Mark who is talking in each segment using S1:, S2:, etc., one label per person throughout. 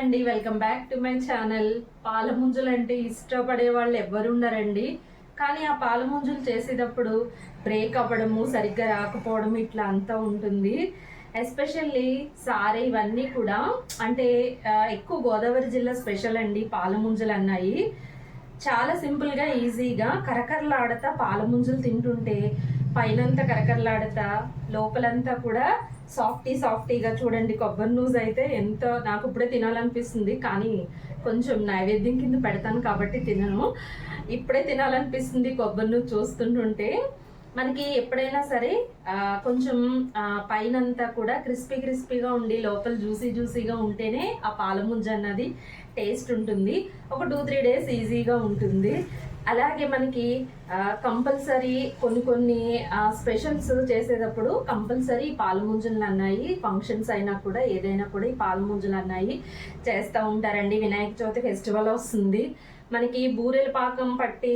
S1: అండి welcome back to my channel పాలముంజలు అంటే ఇష్టపడే వాళ్ళు ఎవ్వరు ఉండరండి కానీ ఆ పాలముంజలు చేసేటప్పుడు బ్రేక్ అవ్వడము సరిగ్గా రాకపోవడం ఇట్లా అంతా ఉంటుంది. ఎస్పెషల్లీ సారే ఇవన్నీ కూడా అంటే ఎక్కువ గోదావరి జిల్లా స్పెషల్ అండి పాలముంజలు అన్నాయి. చాలా సింపుల్గా ఈజీగా కరకరలాడతా పాలముంజలు తింటుంటే పైనంతా కరకరలాడతా లోపలంతా కూడా సాఫ్టీ సాఫ్టీగా చూడండి. కొబ్బరి నూజ్ అయితే ఎంత నాకు ఇప్పుడే తినాలనిపిస్తుంది. కానీ కొంచెం నైవేద్యం కింద పెడతాను కాబట్టి తినను. ఇప్పుడే తినాలనిపిస్తుంది కొబ్బరి నూజ్ చూస్తుంటుంటే. మనకి ఎప్పుడైనా సరే కొంచెం పైనంతా కూడా క్రిస్పీ క్రిస్పీగా ఉండి లోపల జ్యూసీ జ్యూసీగా ఉంటేనే ఆ పాలముంజ అన్నది టేస్ట్ ఉంటుంది. ఒక టూ త్రీ డేస్ ఈజీగా ఉంటుంది. అలాగే మనకి కంపల్సరీ కొన్ని కొన్ని స్పెషల్స్ చేసేటప్పుడు కంపల్సరీ పాలముంజలు అన్నాయి ఫంక్షన్స్ అయినా కూడా ఏదైనా కూడా ఈ పాల ముంజలు అన్నాయి చేస్తూ ఉంటారండి. వినాయక చవితి ఫెస్టివల్ వస్తుంది. మనకి బూరెల పాకం పట్టి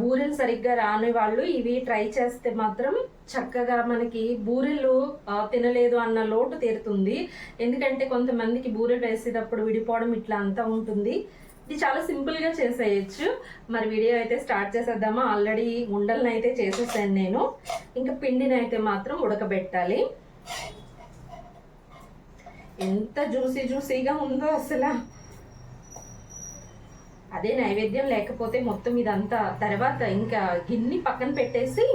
S1: బూరెలు సరిగ్గా రాని వాళ్ళు ఇవి ట్రై చేస్తే మాత్రం చక్కగా మనకి బూరెలు తినలేదు అన్న లోటు తీరుతుంది. ఎందుకంటే కొంతమందికి బూరెలు వేసేటప్పుడు విడిపోవడం ఇట్లా అంతా ఉంటుంది. ఇది చాలా సింపుల్గా చేసేయచ్చు. మరి వీడియో అయితే స్టార్ట్ చేసేద్దామా? ఆల్రెడీ ఉండలను అయితే చేసేసాను నేను. ఇంకా పిండిని అయితే మాత్రం ఉడకబెట్టాలి. ఎంత జ్యూసీ జ్యూసీగా ఉందో అసలు. అదే నైవేద్యం లేకపోతే మొత్తం ఇదంతా తర్వాత ఇంకా గిన్నె పక్కన పెట్టేసి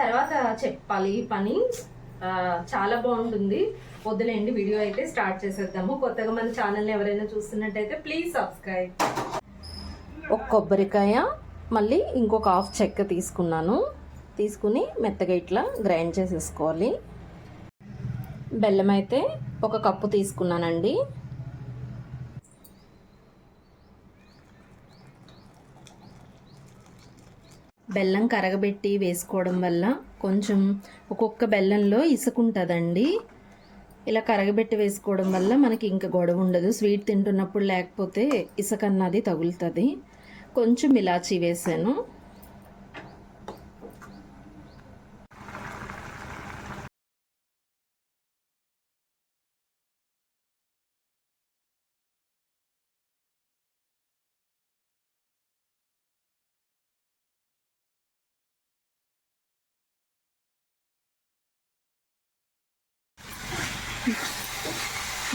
S1: తర్వాత చెప్పాలి ఈ పని. చాలా బాగుంటుంది. వద్దులేండి వీడియో అయితే స్టార్ట్ చేసేద్దాము. కొత్తగా మన ఛానల్ని ఎవరైనా చూస్తున్నట్టయితే ప్లీజ్ సబ్స్క్రైబ్. ఒక కొబ్బరికాయ మళ్ళీ ఇంకొక హాఫ్ చెక్క తీసుకున్నాను. తీసుకుని మెత్తగా ఇట్లా గ్రైండ్ చేసేసుకోవాలి. బెల్లం అయితే ఒక కప్పు తీసుకున్నానండి. బెల్లం కరగబెట్టి వేసుకోవడం వల్ల కొంచెం ఒక్కొక్క బెల్లంలో ఇసుకుంటుందండి. ఇలా కరగబెట్టి వేసుకోవడం వల్ల మనకి ఇంకా గొడవ ఉండదు. స్వీట్ తింటున్నప్పుడు లేకపోతే ఇసుక అన్నది తగులుతుంది. కొంచెం ఇలాచీ వేసాను.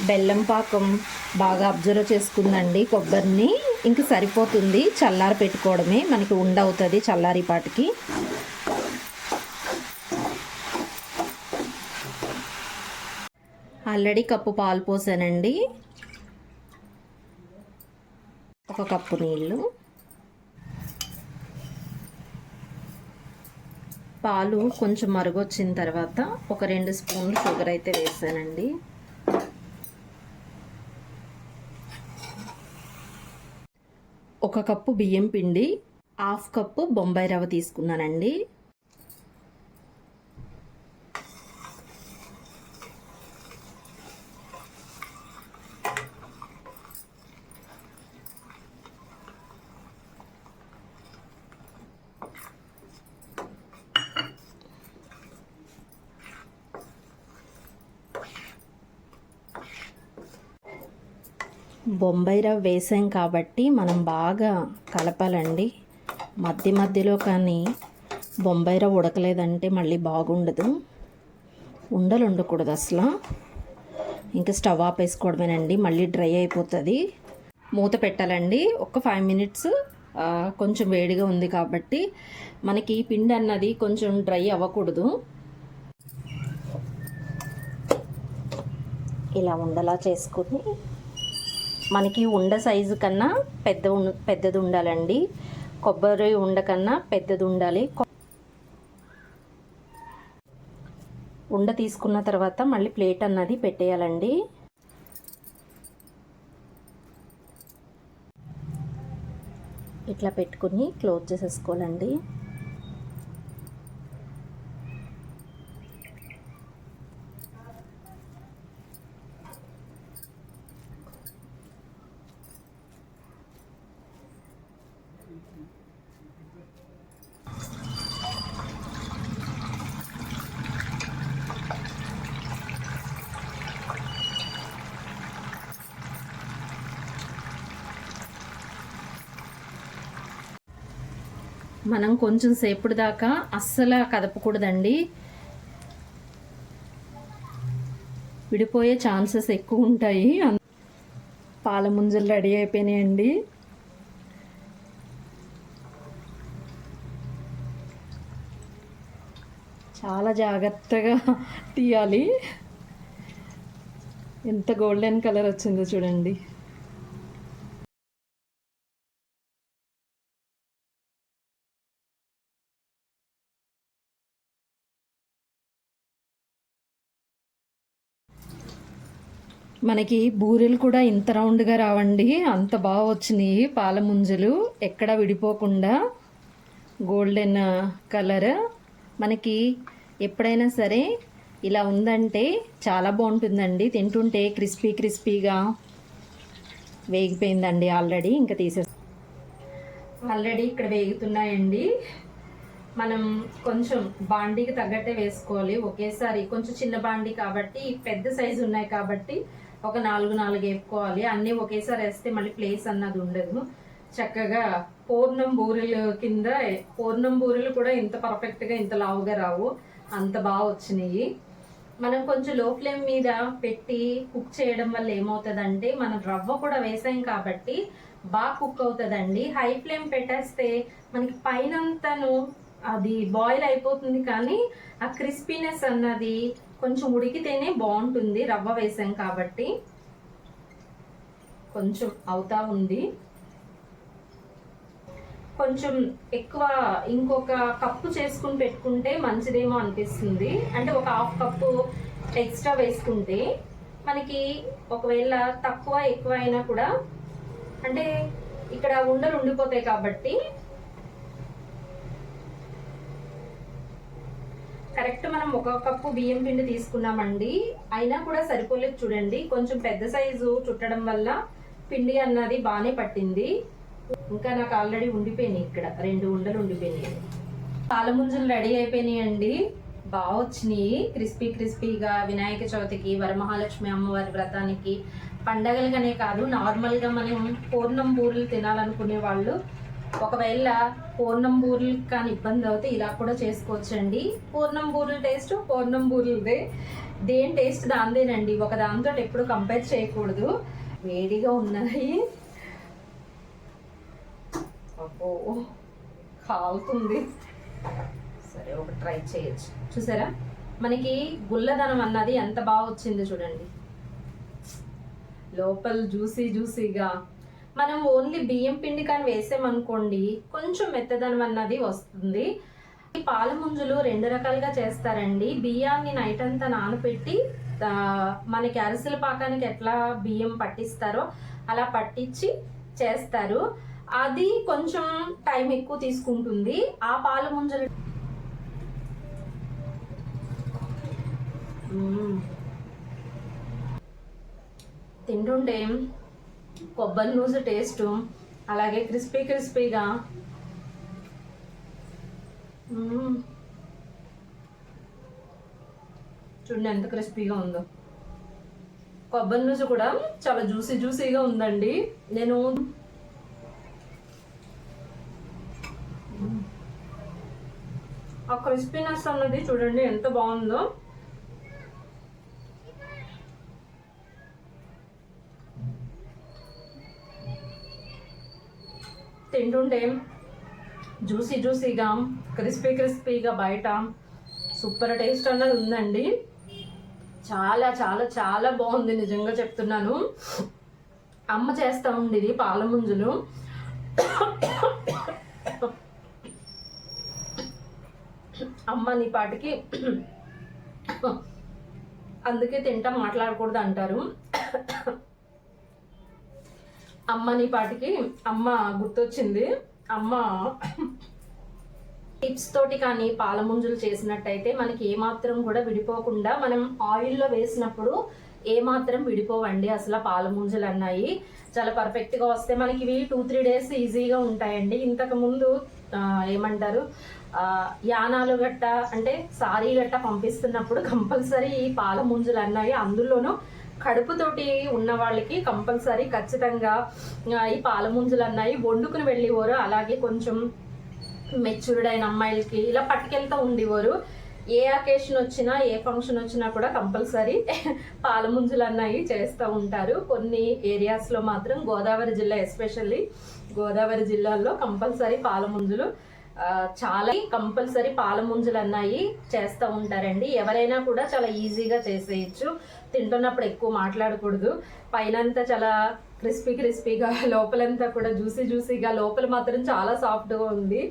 S1: బెల్లం పాకం బాగా అబ్జర్వ్ చేసుకుందండి కొబ్బరిని. ఇంక సరిపోతుంది చల్లారి పెట్టుకోవడమే. మనకి ఉండవుతుంది చల్లారి పాటికి. ఆల్రెడీ కప్పు పాలు పోసానండి. ఒక కప్పు నీళ్ళు. పాలు కొంచెం మరుగొచ్చిన తర్వాత ఒక రెండు స్పూన్లు షుగర్ అయితే వేసానండి. ఒక కప్పు బియ్యం పిండి హాఫ్ కప్పు బొంబాయి రవ్వ తీసుకున్నానండి. బొంబాయి రవ్వ వేసాం కాబట్టి మనం బాగా కలపాలండి. మధ్య మధ్యలో కానీ బొంబాయి రవ్వ ఉడకలేదంటే మళ్ళీ బాగుండదు. ఉండలు ఉండకూడదు అసలు. ఇంకా స్టవ్ ఆపేసుకోవడమేనండి మళ్ళీ డ్రై అయిపోతుంది. మూత పెట్టాలండి. ఒక ఫైవ్ మినిట్స్ కొంచెం వేడిగా ఉంది కాబట్టి మనకి పిండి అన్నది కొంచెం డ్రై అవ్వకూడదు. ఇలా ఉండలా చేసుకుని మనకి ఉండ సైజు కన్నా పెద్ద పెద్దది ఉండాలండి. కొబ్బరి ఉండ కన్నా పెద్దది ఉండాలి. ఉండ తీసుకున్న తర్వాత మళ్ళీ ప్లేట్ అన్నది పెట్టేయాలండి. ఇట్లా పెట్టుకుని క్లోజ్ చేసేసుకోవాలండి. మనం కొంచెం సేపటి దాకా అస్సలు కదపకూడదండి. విడిపోయే ఛాన్సెస్ ఎక్కువ ఉంటాయి. పాల ముంజలు రెడీ అయిపోయినాయండి. చాలా జాగ్రత్తగా తీయాలి. ఎంత గోల్డెన్ కలర్ వచ్చిందో చూడండి. మనకి బూరెలు కూడా ఇంత రౌండ్గా రావండి. అంత బాగా వచ్చినాయి పాల ముంజలు ఎక్కడ విడిపోకుండా గోల్డెన్ కలర్. మనకి ఎప్పుడైనా సరే ఇలా ఉందంటే చాలా బాగుంటుందండి. తింటుంటే క్రిస్పీ క్రిస్పీగా వేగిపోయిందండి ఆల్రెడీ. ఇంకా తీసే ఆల్రెడీ ఇక్కడ వేగుతున్నాయండి. మనం కొంచెం బాండీకి తగ్గట్టే వేసుకోవాలి. ఒకేసారి కొంచెం చిన్న బాండీ కాబట్టి పెద్ద సైజు ఉన్నాయి కాబట్టి ఒక నాలుగు నాలుగు వేపుకోవాలి. అన్నీ ఒకేసారి వేస్తే మళ్ళీ ప్లేస్ అన్నది ఉండదు. చక్కగా పూర్ణం బూరెలు కింద పూర్ణం బూరెలు కూడా ఇంత పర్ఫెక్ట్గా ఇంత లావుగా రావు. అంత బాగా వచ్చినాయి. మనం కొంచెం లో ఫ్లేమ్ మీద పెట్టి కుక్ చేయడం వల్ల ఏమవుతుందంటే మనం రవ్వ కూడా వేసాం కాబట్టి బాగా కుక్ అవుతుందండి. హై ఫ్లేమ్ పెట్టేస్తే మనకి పైనంతను అది బాయిల్ అయిపోతుంది కానీ ఆ క్రిస్పీనెస్ అన్నది కొంచెం ఉడికితేనే బాగుంటుంది. రవ్వ వేసాం కాబట్టి కొంచెం అవుతా ఉంది. కొంచెం ఎక్కువ ఇంకొక కప్పు చేసుకుని పెట్టుకుంటే మంచిదేమో అనిపిస్తుంది. అంటే ఒక హాఫ్ కప్పు ఎక్స్ట్రా వేసుకుంటే మనకి ఒకవేళ తక్కువ ఎక్కువ అయినా కూడా అంటే ఇక్కడ ఉండలు ఉండిపోతాయి కాబట్టి కరెక్ట్ మనం ఒక కప్పు బియ్యం పిండి తీసుకున్నామండి. అయినా కూడా సరిపోలేదు చూడండి. కొంచెం పెద్ద సైజు చుట్టడం వల్ల పిండి అన్నది బాగానే పట్టింది. ఇంకా నాకు ఆల్రెడీ ఉండిపోయినాయి ఇక్కడ. రెండు ఉండలు ఉండిపోయినాయి. పాల ముంజలు రెడీ అయిపోయినాయి అండి బాగా వచ్చినాయి. క్రిస్పీ క్రిస్పీగా వినాయక చవితికి వరమహాలక్ష్మి అమ్మవారి వ్రతానికి పండగలుగానే కాదు నార్మల్గా మనం పూర్ణం బూరెలు తినాలనుకునే వాళ్ళు ఒకవేళ పూర్ణం బూరెలు కానీ ఇబ్బంది అవుతే ఇలా కూడా చేసుకోవచ్చండి. పూర్ణం బూరెల టేస్ట్ పూర్ణం బూరెలదే దేని టేస్ట్ దాందేనండి ఒక దాంతో ఎప్పుడు కంపేర్ చేయకూడదు. వేడిగా ఉన్నాయి అబ్బో కాలుతుంది. సరే ఒక ట్రై చేయొచ్చు. చూసారా? మనకి గుల్లదనం అన్నది ఎంత బాగా వచ్చిందో చూడండి. లోపల జ్యూసీ జ్యూసీగా మనం ఓన్లీ బియ్యం పిండి కానీ వేసామనుకోండి కొంచెం మెత్తదనం అన్నది వస్తుంది. ఈ పాల ముంజులు రెండు రకాలుగా చేస్తారండి. బియ్యాన్ని నైట్ అంతా నానబెట్టి మనకి అరిసెల పాకానికి ఎట్లా బియ్యం పట్టిస్తారో అలా పట్టించి చేస్తారు. అది కొంచెం టైం ఎక్కువ తీసుకుంటుంది. ఆ పాల ముంజలు తింటుంటే కొబ్బరి నూజు టేస్ట్ అలాగే క్రిస్పీ క్రిస్పీగా. చూడండి ఎంత క్రిస్పీగా ఉందో. కొబ్బరి నూజు కూడా చాలా జ్యూసీ జ్యూసీగా ఉందండి. నేను ఆ క్రిస్పీనెస్ అన్నది చూడండి ఎంత బాగుందో. తింటుంటే జ్యూసీ జ్యూసీగా క్రిస్పీ క్రిస్పీగా బయట. సూపర్ టేస్ట్ అన్నది ఉందండి. చాలా చాలా చాలా బాగుంది నిజంగా చెప్తున్నాను. అమ్మ చేస్తూ ఉండేది పాల ముంజులు. అమ్మ నీ పాటికి అందుకే తింటాం మాట్లాడకూడదు అంటారు. అమ్మ నీ పాటికి అమ్మ గుర్తొచ్చింది. అమ్మ టిప్స్ తోటి కానీ పాల ముంజులు చేసినట్టయితే మనకి ఏమాత్రం కూడా విడిపోకుండా మనం ఆయిల్లో వేసినప్పుడు ఏమాత్రం విడిపోవండి అసలు పాల ముంజలు అన్నాయి చాలా పర్ఫెక్ట్గా వస్తే మనకి ఇవి టూ త్రీ డేస్ ఈజీగా ఉంటాయండి. ఇంతకు ముందు ఏమంటారు యానాలు గట్ట అంటే సారీ గట్ట పంపిస్తున్నప్పుడు కంపల్సరీ ఈ పాల ముంజలు అన్నాయి అందులోనూ కడుపుతోటి ఉన్న వాళ్ళకి కంపల్సరీ ఖచ్చితంగా ఈ పాలముంజలు అన్నాయి. వండుకుని వెళ్ళేవారు. అలాగే కొంచెం మెచ్యూర్డ్ అయిన అమ్మాయిలకి. ఇలా పట్టుకెళ్తూ ఉండేవారు. ఏ అకేషన్ వచ్చినా ఏ ఫంక్షన్ వచ్చినా కూడా కంపల్సరీ పాలముంజలు అన్నవి చేస్తూ ఉంటారు. కొన్ని ఏరియాస్లో మాత్రం గోదావరి జిల్లా ఎస్పెషల్లీ గోదావరి జిల్లాలో కంపల్సరీ పాలముంజలు చాలా కంపల్సరీ పాల ముంజలు అన్నాయి చేస్తూ ఉంటారండి. ఎవరైనా కూడా చాలా ఈజీగా చేసేయచ్చు. తింటున్నప్పుడు ఎక్కువ మాట్లాడకూడదు. పైనంతా చాలా క్రిస్పీ క్రిస్పీగా లోపలంతా కూడా జ్యూసీ జ్యూసీగా లోపల మాత్రం చాలా సాఫ్ట్గా ఉంది.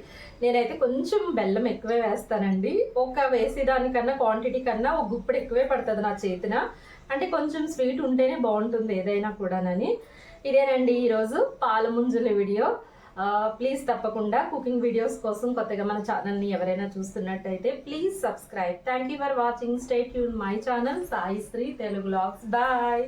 S1: నేనైతే కొంచెం బెల్లం ఎక్కువే వేస్తానండి. ఒక వేసేదానికన్నా క్వాంటిటీ కన్నా ఒక గుప్పుడు ఎక్కువే పడుతుంది నా చేతిన. అంటే కొంచెం స్వీట్ ఉంటేనే బాగుంటుంది ఏదైనా కూడానని. ఇదేనండి ఈరోజు పాల ముంజుల వీడియో. ప్లీజ్ తప్పకుండా కుకింగ్ వీడియోస్ కోసం కొత్తగా మన ఛానల్ని ఎవరైనా చూస్తున్నట్టయితే please subscribe thank you for watching stay Yoon my channel Sai Sri Telugu vlogs bye